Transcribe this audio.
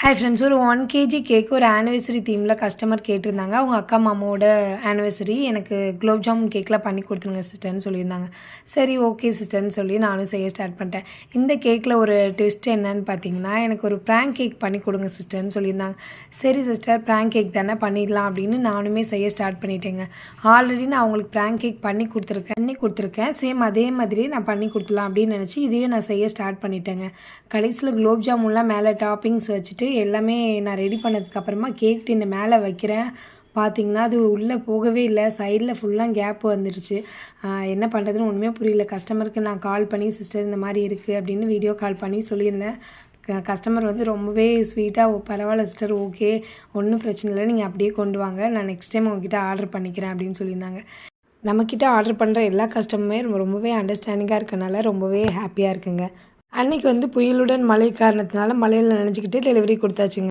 Hi friends ஒரு one KG cake ஒரு anniversary தீமில் கஸ்டமர் கேட்டிருந்தாங்க. அவங்க அக்கா மாமாவோட ஆனிவர்சரி எனக்கு குலோப் ஜாமுன் கேக்கில் பண்ணி கொடுத்துருங்க சிஸ்டர்னு சொல்லியிருந்தாங்க. சரி ஓகே சிஸ்டர்னு சொல்லி நானும் செய்ய ஸ்டார்ட் பண்ணிட்டேன். இந்த கேக்கில் ஒரு ட்விஸ்ட் என்னன்னு பார்த்தீங்கன்னா எனக்கு ஒரு ப்ராங்க் கேக் பண்ணி கொடுங்க சிஸ்டர்னு சொல்லியிருந்தாங்க. சரி சிஸ்டர் ப்ராங்க் கேக் தானே பண்ணிடலாம் அப்படின்னு நானுமே செய்ய ஸ்டார்ட் பண்ணிட்டேங்க. ஆல்ரெடி நான் அவங்களுக்கு ப்ராங்க் கேக் பண்ணி கொடுத்துருக்கேன் பண்ணி கொடுத்துருக்கேன். சேம் அதே மாதிரி நான் பண்ணி கொடுத்துலாம் அப்படின்னு நினச்சி இதையும் நான் செய்ய ஸ்டார்ட் பண்ணிட்டேங்க. கடைசியில் குலோப் ஜாமுன்லாம் மேலே டாப்பிங்ஸ் வச்சுட்டு எல்லாமே நான் ரெடி பண்ணதுக்கப்புறமா கேக் டின்னு மேலே வைக்கிறேன். பார்த்தீங்கன்னா அது உள்ளே போகவே இல்லை. சைடில் ஃபுல்லாக கேப் வந்துருச்சு. என்ன பண்ணுறதுன்னு ஒன்றுமே புரியல. கஸ்டமருக்கு நான் கால் பண்ணி சிஸ்டர் இந்த மாதிரி இருக்குது அப்படின்னு வீடியோ கால் பண்ணி சொல்லியிருந்தேன். கஸ்டமர் வந்து ரொம்பவே ஸ்வீட்டாக ஓ பரவாயில்ல சிஸ்டர் ஓகே ஒன்றும் பிரச்சனை இல்லை. நீங்கள் அப்படியே கொண்டு வாங்க. நான் நெக்ஸ்ட் டைம் உங்ககிட்ட ஆர்டர் பண்ணிக்கிறேன் அப்படின்னு சொல்லியிருந்தாங்க. நம்மக்கிட்ட ஆர்டர் பண்ணுற எல்லா கஸ்டமருமே ரொம்பவே அண்டர்ஸ்டாண்டிங்காக இருக்கனால ரொம்பவே ஹாப்பியாக இருக்குங்க. அன்னைக்கு வந்து புயலுடன் மழை காரணத்தினால மழையில் நினைஞ்சிக்கிட்டு டெலிவரி கொடுத்தாச்சுங்க.